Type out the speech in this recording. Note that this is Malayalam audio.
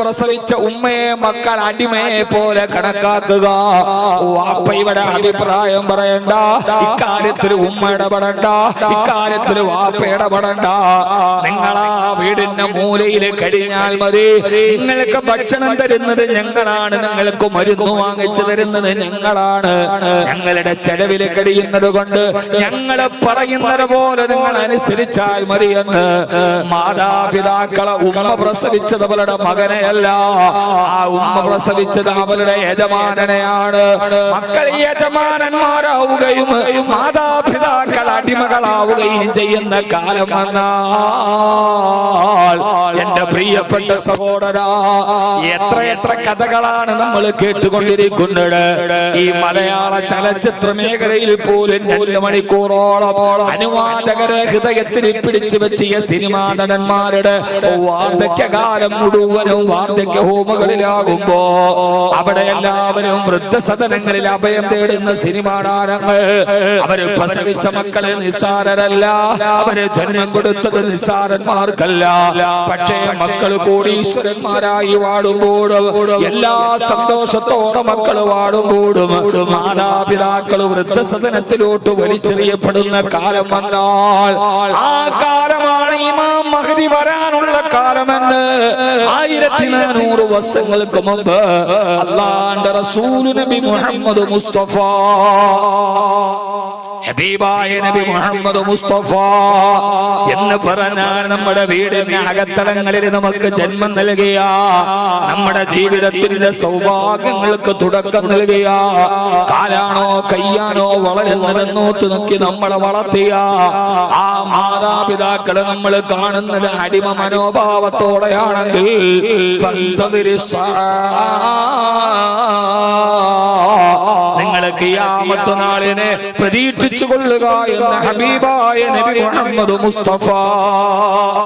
പ്രസവിച്ച ഉമ്മയെ മക്കൾ അടിമയെ പോലെ കണക്കാക്കുക. വാപ്പ ഇവിടെ അഭിപ്രായം പറയണ്ട. ഇക്കാര്യത്തിൽ ഉമ്മ ഇടപെടണ്ട. ഇക്കാര്യത്തിൽ വാപ്പ ഇടപെടണ്ട. നിങ്ങളാ വീടിന്റെ മൂലയിൽ കഴിഞ്ഞാൽ മതി. നിങ്ങൾക്ക് ഭക്ഷണം തരുന്നത് ഞങ്ങളാണ്. നിങ്ങൾക്ക് മരുന്ന് വാങ്ങിച്ചു തരുന്നത് ഞങ്ങളാണ്. ഞങ്ങളുടെ ചെലവിൽ കഴിയുന്നത് കൊണ്ട് ഞങ്ങൾ പറയുന്നത് പോലെ നിങ്ങൾ അനുസരിച്ചാൽ മതിയെന്ന് മാതാപിതാക്കളെ ഉമ്മ പ്രസവിച്ചത് അവളുടെ മകനെയല്ല. ആ ഉമ്മ പ്രസവിച്ചത് അവളുടെ യജമാനനെയാണ്. മക്കൾ യജമാനന്മാരാവുകയും മാതാപിതാക്കൾ അടിമകളാവുകയും ചെയ്യുന്ന കാലം വന്നാൽ എന്റെ പ്രിയപ്പെട്ട സഹോദരാ എത്ര എത്ര കഥകളാണ് നമ്മൾ കേട്ടുകൊണ്ടിരിക്കുന്നത്. ഈ മലയാള ചലച്ചിത്ര മേഖലയിൽ പോലും രണ്ട് മണിക്കൂറോളം അനുവാദകരെ ഹൃദയത്തിൽ പിടിച്ചു വെച്ചിയ സിനിമാ നടന്മാരുടെ വാർദ്ധക്യകാലം മുഴുവനും വാർദ്ധക്യ ഹോമുകളിലാകുമ്പോ അവിടെ എല്ലാവരും വൃദ്ധസദനങ്ങളിൽ അഭയം തേടുന്ന സിനിമാ താരങ്ങൾ. അവർ പ്രസവിച്ച മക്കളെ നിസ്സാരരല്ല. അവർ ജന്മം കൊടുത്തത് നിസ്സാരന്മാർക്കല്ല. പക്ഷേ മക്കൾ കോടീശ്വരന്മാരായി വാടുമ്പോഴും എല്ലാ സന്തോഷത്തോടെ മക്കൾ വാടുമ്പോഴും മാതാപിതാക്കൾ വൃദ്ധസദനത്തിലോട്ട് വലിച്ചെറിയപ്പെടുന്ന കാലം വന്നാൽ ആ കാലമാണ് ഇമാം മഹദി വരാനുള്ള കാലമെന്ന് ആയിരത്തി നാനൂറ് വർഷങ്ങൾക്ക് മുമ്പ് അള്ളാന്റെ റസൂൽ നബി മുഹമ്മദ് മുസ്തഫ ഹബീബായ നബി മുഹമ്മദ് മുസ്തഫ എന്ന് പറഞ്ഞാൽ നമ്മുടെ വീടിന്റെ അകത്തളങ്ങളിൽ നമുക്ക് ജന്മം നൽകിയ. നമ്മുടെ ജീവിതത്തിന്റെ സൗഭാഗ്യങ്ങൾക്ക് തുടക്കം നൽകിയ. കാലാണോ കയ്യാണോ വളരുന്നതെന്നോത്ത് നോക്കി നമ്മളെ വളർത്തിയ. ആ മാതാപിതാക്കളെ നമ്മൾ കാണുന്നത് അടിമ മനോഭാവത്തോടെയാണെങ്കിൽ ഫന്തദിരി സ്വാ. നിങ്ങൾക്ക് യാമത്ത് നാളിനെ പ്രതീക്ഷിച്ചു കൊള്ളുക എന്ന ഹബീബായ നബി മുഹമ്മദ് മുസ്തഫ